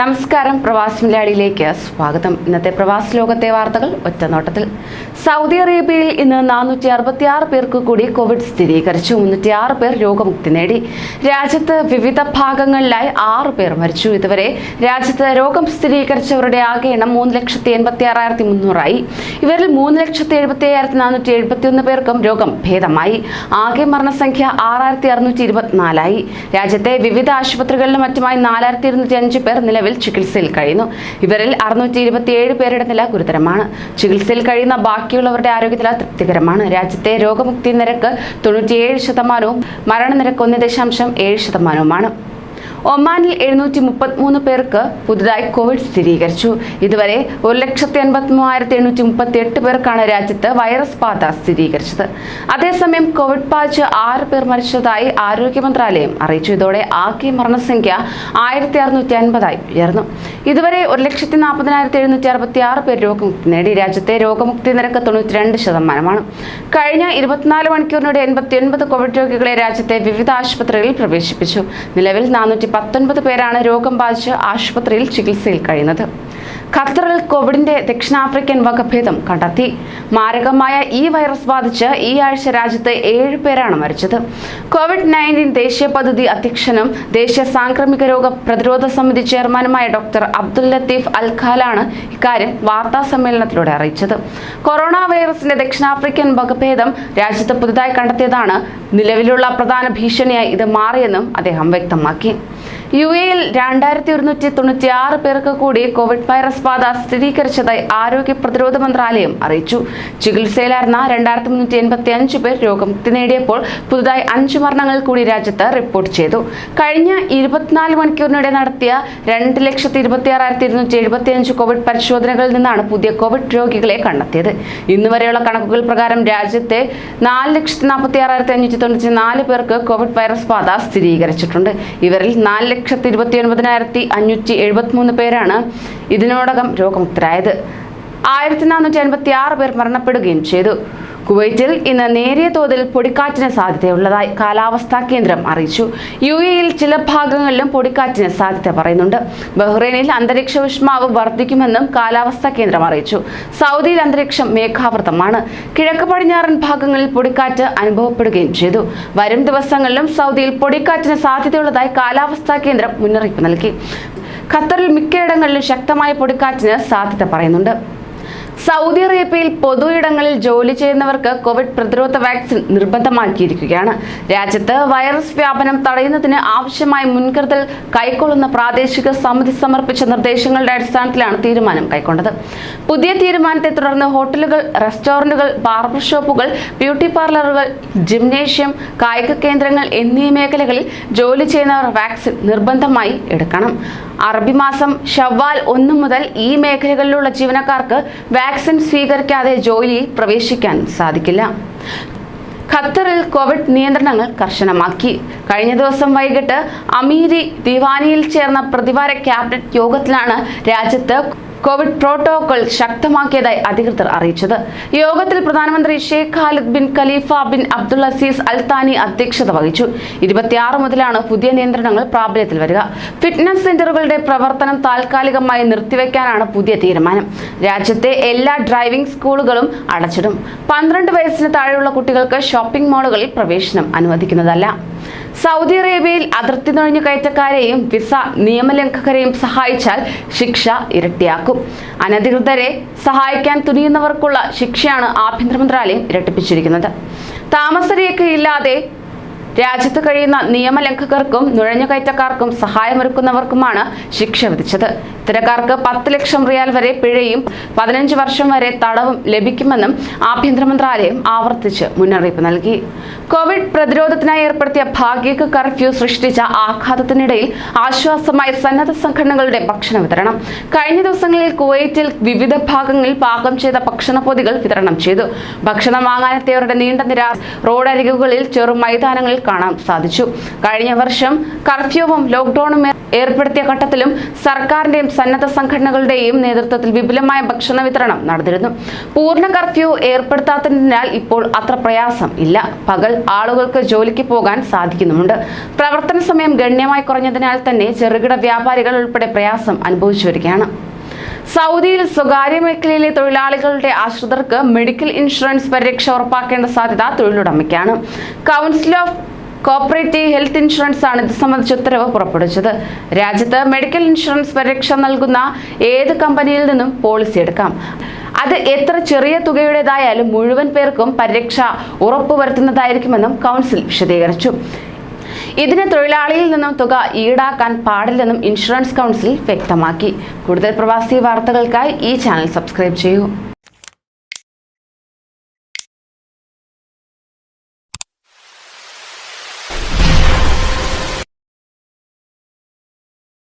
നമസ്കാരം പ്രവാസി മലയാളിയിലേക്ക് സ്വാഗതം. ഇന്നത്തെ പ്രവാസി ലോകത്തെ വാർത്തകൾ ഒറ്റനോട്ടത്തിൽ സൗദി അറേബ്യയിൽ ഇന്ന് നാനൂറ്റി അറുപത്തി ആറ് പേർക്ക് കൂടി കോവിഡ് സ്ഥിരീകരിച്ചു. മുന്നൂറ്റി ആറ് പേർ രോഗമുക്തി നേടി. രാജ്യത്ത് വിവിധ ഭാഗങ്ങളിലായി ആറ് പേർ മരിച്ചു. ഇതുവരെ രാജ്യത്ത് രോഗം സ്ഥിരീകരിച്ചവരുടെ ആകെ എണ്ണം മൂന്ന് ലക്ഷത്തി എൺപത്തി ആറായിരത്തി മുന്നൂറായി ഇവരിൽ മൂന്ന് ലക്ഷത്തി എഴുപത്തി അയ്യായിരത്തി നാനൂറ്റി എഴുപത്തി ഒന്ന് പേർക്കും രോഗം ഭേദമായി. ആകെ മരണസംഖ്യ ആറായിരത്തി അറുന്നൂറ്റി ഇരുപത്തിനാലായി രാജ്യത്തെ വിവിധ ആശുപത്രികളിലും മറ്റുമായി നാലായിരത്തി ഇരുന്നൂറ്റി അഞ്ച് പേർ നിലവിൽ ചികിത്സയിൽ കഴിയുന്നു. ഇവരിൽ അറുന്നൂറ്റി ഇരുപത്തിയേഴ് പേരുടെ നില ഗുരുതരമാണ്. ചികിത്സയിൽ കഴിയുന്ന ബാക്കിയുള്ളവരുടെ ആരോഗ്യനില തൃപ്തികരമാണ്. രാജ്യത്തെ രോഗമുക്തി നിരക്ക് തൊണ്ണൂറ്റിയേഴ് ശതമാനവും മരണനിരക്ക് ഒന്ന് ദശാംശം ഏഴ് ശതമാനവുമാണ്. ഒമാനിൽ എഴുന്നൂറ്റി മുപ്പത്തിമൂന്ന് പേർക്ക് പുതുതായി കോവിഡ് സ്ഥിരീകരിച്ചു. ഇതുവരെ ഒരു ലക്ഷത്തി എൺപത്തി മൂവായിരത്തി എണ്ണൂറ്റി മുപ്പത്തി എട്ട് പേർക്കാണ് രാജ്യത്ത് വൈറസ് ബാധ സ്ഥിരീകരിച്ചത്. അതേസമയം കോവിഡ് ബാധിച്ച് ആറ് പേർ മരിച്ചതായി ആരോഗ്യ മന്ത്രാലയം അറിയിച്ചു. ഇതോടെ ആകെ മരണസംഖ്യ ആയിരത്തി അറുന്നൂറ്റി അൻപതായി ഉയർന്നു. ഇതുവരെ ഒരു ലക്ഷത്തി നാൽപ്പതിനായിരത്തി എഴുന്നൂറ്റി അറുപത്തി ആറ് പേർ രോഗമുക്തി നേടി. രാജ്യത്തെ രോഗമുക്തി നിരക്ക് തൊണ്ണൂറ്റി രണ്ട് ശതമാനമാണ്. കഴിഞ്ഞ ഇരുപത്തിനാല് മണിക്കൂറിനിടെ എൺപത്തി ഒൻപത് കോവിഡ് രോഗികളെ രാജ്യത്തെ വിവിധ ആശുപത്രികളിൽ പ്രവേശിപ്പിച്ചു. നിലവിൽ നാനൂറ്റി പത്തൊൻപത് പേരാണ് രോഗം ബാധിച്ച് ആശുപത്രിയിൽ ചികിത്സയിൽ കഴിയുന്നത്. ഖത്തറിൽ കോവിഡിന്റെ ദക്ഷിണാഫ്രിക്കൻ വകഭേദം കണ്ടെത്തി. മാരകമായ ഈ വൈറസ് ബാധിച്ച് ഈ ആഴ്ച രാജ്യത്ത് ഏഴ് പേരാണ് മരിച്ചത്. കോവിഡ് നയന്റീൻ ദേശീയ പദ്ധതി അധ്യക്ഷനും ദേശീയ സാംക്രമിക രോഗ പ്രതിരോധ സമിതി ചെയർമാനുമായ ഡോക്ടർ അബ്ദുൽ ലത്തീഫ് അൽ ഖാലാണ് ഇക്കാര്യം വാർത്താ സമ്മേളനത്തിലൂടെ അറിയിച്ചത്. കൊറോണ വൈറസിന്റെ ദക്ഷിണാഫ്രിക്കൻ വകഭേദം രാജ്യത്ത് പുതുതായി കണ്ടെത്തിയതാണ്. നിലവിലുള്ള പ്രധാന ഭീഷണിയായി ഇത് മാറിയെന്നും അദ്ദേഹം വ്യക്തമാക്കി. യു എയിൽ രണ്ടായിരത്തി ഒരുന്നൂറ്റി തൊണ്ണൂറ്റി ആറ് പേർക്ക് കൂടി കോവിഡ് വൈറസ് ബാധ സ്ഥിരീകരിച്ചതായി ആരോഗ്യ പ്രതിരോധ മന്ത്രാലയം അറിയിച്ചു. ചികിത്സയിലായിരുന്ന രണ്ടായിരത്തി മുന്നൂറ്റി എൺപത്തി അഞ്ച് പേർ രോഗമുക്തി നേടിയപ്പോൾ പുതുതായി അഞ്ച് മരണങ്ങൾ കൂടി രാജ്യത്ത് റിപ്പോർട്ട് ചെയ്തു. കഴിഞ്ഞ ഇരുപത്തിനാല് മണിക്കൂറിനിടെ നടത്തിയ രണ്ട് ലക്ഷത്തി ഇരുപത്തി ആറായിരത്തി ഇരുന്നൂറ്റി എഴുപത്തി അഞ്ച് കോവിഡ് പരിശോധനകളിൽ നിന്നാണ് പുതിയ കോവിഡ് രോഗികളെ കണ്ടെത്തിയത്. ഇന്ന് വരെയുള്ള കണക്കുകൾ പ്രകാരം രാജ്യത്തെ നാല് ലക്ഷത്തി നാൽപ്പത്തി ആറായിരത്തി അഞ്ഞൂറ്റി തൊണ്ണൂറ്റി നാല് പേർക്ക് കോവിഡ് വൈറസ് ബാധ സ്ഥിരീകരിച്ചിട്ടുണ്ട്. ഇവരിൽ നാല് ലക്ഷത്തി ഇരുപത്തി ഒൻപതിനായിരത്തി അഞ്ഞൂറ്റി എഴുപത്തിമൂന്ന് പേരാണ് ഇതിനോടകം രോഗമുക്തരായത്. ആയിരത്തി നാനൂറ്റി അൻപത്തി ആറ് പേർ മരണപ്പെടുകയും ചെയ്തു. കുവൈറ്റിൽ ഇന്ന് നേരിയ തോതിൽ പൊടിക്കാറ്റിന് സാധ്യതയുള്ളതായി കാലാവസ്ഥാ കേന്ദ്രം അറിയിച്ചു. യു എയിൽ ചില ഭാഗങ്ങളിലും പൊടിക്കാറ്റിന് സാധ്യത പറയുന്നുണ്ട്. ബഹ്റൈനിൽ അന്തരീക്ഷ ഊഷ്മാവ് വർദ്ധിക്കുമെന്നും കാലാവസ്ഥാ കേന്ദ്രം അറിയിച്ചു. സൗദിയിൽ അന്തരീക്ഷം മേഘാവൃതമാണ്. കിഴക്ക് പടിഞ്ഞാറൻ ഭാഗങ്ങളിൽ പൊടിക്കാറ്റ് അനുഭവപ്പെടുകയും ചെയ്തു. വരും ദിവസങ്ങളിലും സൗദിയിൽ പൊടിക്കാറ്റിന് സാധ്യതയുള്ളതായി കാലാവസ്ഥാ കേന്ദ്രം മുന്നറിയിപ്പ് നൽകി. ഖത്തറിൽ മിക്കയിടങ്ങളിലും ശക്തമായ പൊടിക്കാറ്റിന് സാധ്യത പറയുന്നുണ്ട്. സൗദി അറേബ്യയിൽ പൊതു ഇടങ്ങളിൽ ജോലി ചെയ്യുന്നവർക്ക് കോവിഡ് പ്രതിരോധ വാക്സിൻ നിർബന്ധമാക്കിയിരിക്കുകയാണ്. രാജ്യത്ത് വൈറസ് വ്യാപനം തടയുന്നതിന് ആവശ്യമായ മുൻകരുതൽ കൈക്കൊള്ളുന്ന പ്രാദേശിക സമിതി സമർപ്പിച്ച നിർദ്ദേശങ്ങളുടെ അടിസ്ഥാനത്തിലാണ് തീരുമാനം കൈക്കൊണ്ടത്. പുതിയ തീരുമാനത്തെ തുടർന്ന് ഹോട്ടലുകൾ റെസ്റ്റോറന്റുകൾ ബാർബർ ഷോപ്പുകൾ ബ്യൂട്ടി പാർലറുകൾ ജിംനേഷ്യം കായിക കേന്ദ്രങ്ങൾ എന്നീ മേഖലകളിൽ ജോലി ചെയ്യുന്നവർ വാക്സിൻ നിർബന്ധമായി എടുക്കണം. അറബി മാസം ഷവ്വാൽ ഒന്ന് മുതൽ ഈ മേഖലകളിലുള്ള ജീവനക്കാർക്ക് വാക്സിൻ സ്വീകരിക്കാതെ ജോലിയിൽ പ്രവേശിക്കാൻ സാധിക്കില്ല. ഖത്തറിൽ കോവിഡ് നിയന്ത്രണങ്ങൾ കർശനമാക്കി. കഴിഞ്ഞ ദിവസം വൈകിട്ട് അമീരി ദിവാനിയിൽ ചേർന്ന പ്രതിവാര ക്യാബിനറ്റ് യോഗത്തിലാണ് രാജ്യത്ത് കോവിഡ് പ്രോട്ടോകോൾ ശക്തമാക്കിയതായി അധികൃതർ അറിയിച്ചത്. യോഗത്തിൽ പ്രധാനമന്ത്രി Sheikh Khalid bin Khalifa bin Abdul Aziz Al Thani അധ്യക്ഷത വഹിച്ചു. ഇരുപത്തിയാറ് മുതലാണ് പുതിയ നിയന്ത്രണങ്ങൾ പ്രാബല്യത്തിൽ വരിക. ഫിറ്റ്നസ് സെന്ററുകളുടെ പ്രവർത്തനം താൽക്കാലികമായി നിർത്തിവെക്കാനാണ് പുതിയ തീരുമാനം. രാജ്യത്തെ എല്ലാ ഡ്രൈവിംഗ് സ്കൂളുകളും അടച്ചിടും. പന്ത്രണ്ട് വയസ്സിന് താഴെയുള്ള കുട്ടികൾക്ക് ഷോപ്പിംഗ് മാളുകളിൽ പ്രവേശനം അനുവദിക്കുന്നതല്ല. സൗദി അറേബ്യയിൽ അതിർത്തി നുഴഞ്ഞു കയറ്റക്കാരെയും വിസ നിയമലംഘകരെയും സഹായിച്ചാൽ ശിക്ഷ ഇരട്ടിയാക്കും. അനധികൃതരെ സഹായിക്കാൻ തുനിയുന്നവർക്കുള്ള ശിക്ഷയാണ് ആഭ്യന്തര മന്ത്രാലയം ഇരട്ടിപ്പിച്ചിരിക്കുന്നത്. താമസരേഖയില്ലാതെ രാജ്യത്ത് കഴിയുന്ന നിയമലംഘകർക്കും നുഴഞ്ഞുകയറ്റക്കാർക്കും സഹായമൊരുക്കുന്നവർക്കുമാണ് ശിക്ഷ വിധിച്ചത്. ഇത്തരക്കാർക്ക് പത്ത് ലക്ഷം റിയാൽ വരെ പിഴയും പതിനഞ്ച് വർഷം വരെ തടവും ലഭിക്കുമെന്നും ആഭ്യന്തര മന്ത്രാലയം ആവർത്തിച്ച് മുന്നറിയിപ്പ് നൽകി. കോവിഡ് പ്രതിരോധത്തിനായി ഏർപ്പെടുത്തിയ ഭാഗിക കർഫ്യൂ സൃഷ്ടിച്ച ആഘാതത്തിനിടയിൽ ആശ്വാസമായി സന്നദ്ധ സംഘടനകളുടെ ഭക്ഷണ വിതരണം. കഴിഞ്ഞ ദിവസങ്ങളിൽ കുവൈറ്റിൽ വിവിധ ഭാഗങ്ങളിൽ പാകം ചെയ്ത ഭക്ഷണപ്പൊതികൾ വിതരണം ചെയ്തു. ഭക്ഷണം വാങ്ങാനെത്തിയവരുടെ നീണ്ട നിര റോഡരികുകളിൽ ചെറു മൈതാനങ്ങളിൽ കാണാൻ സാധിച്ചു. കഴിഞ്ഞ വർഷം കർഫ്യൂവും ലോക്ക്ഡൌണും ഏർപ്പെടുത്തിയ ഘട്ടത്തിലും സർക്കാരിന്റെയും സന്നദ്ധ സംഘടനകളുടെയും നേതൃത്വത്തിൽ വിപുലമായ ഭക്ഷണ വിതരണം നടന്നിരുന്നു. പൂർണ കർഫ്യൂ ഏർപ്പെടുത്താത്തതിനാൽ ഇപ്പോൾ അത്ര പ്രയാസം ഇല്ല. പകൽ ആളുകൾക്ക് ജോലിക്ക് പോകാൻ സാധിക്കുന്നുമുണ്ട്. പ്രവർത്തന സമയം ഗണ്യമായി കുറഞ്ഞതിനാൽ തന്നെ ചെറുകിട വ്യാപാരികൾ ഉൾപ്പെടെ പ്രയാസം അനുഭവിച്ചു വരികയാണ്. സൗദിയിൽ സ്വകാര്യ മേഖലയിലെ തൊഴിലാളികളുടെ ആശ്രിതർക്ക് മെഡിക്കൽ ഇൻഷുറൻസ് പരിരക്ഷ ഉറപ്പാക്കേണ്ട സാധ്യത തൊഴിലുടമയ്ക്കാണ്. Council of cooperative health insurance ആണ് ഇത് സംബന്ധിച്ച ഉത്തരവ് പുറപ്പെടുവിച്ചത്. രാജ്യത്ത് മെഡിക്കൽ ഇൻഷുറൻസ് പരിരക്ഷ നൽകുന്ന ഏത് കമ്പനിയിൽ നിന്നും പോളിസി എടുക്കാം? അത് എത്ര ചെറിയ തുകയുടേതായാലും മുഴുവൻ പേർക്കും പരിരക്ഷ ഉറപ്പുവരുത്തുന്നതായിരിക്കുമെന്നും കൗൺസിൽ വിശദീകരിച്ചു. ഇതിന് തൊഴിലാളിയിൽ നിന്നും തുക ഈടാക്കാൻ പാടില്ലെന്നും ഇൻഷുറൻസ് കൗൺസിൽ വ്യക്തമാക്കി. കൂടുതൽ പ്രവാസി വാർത്തകൾക്കായി ഈ ചാനൽ സബ്സ്ക്രൈബ് ചെയ്യൂ.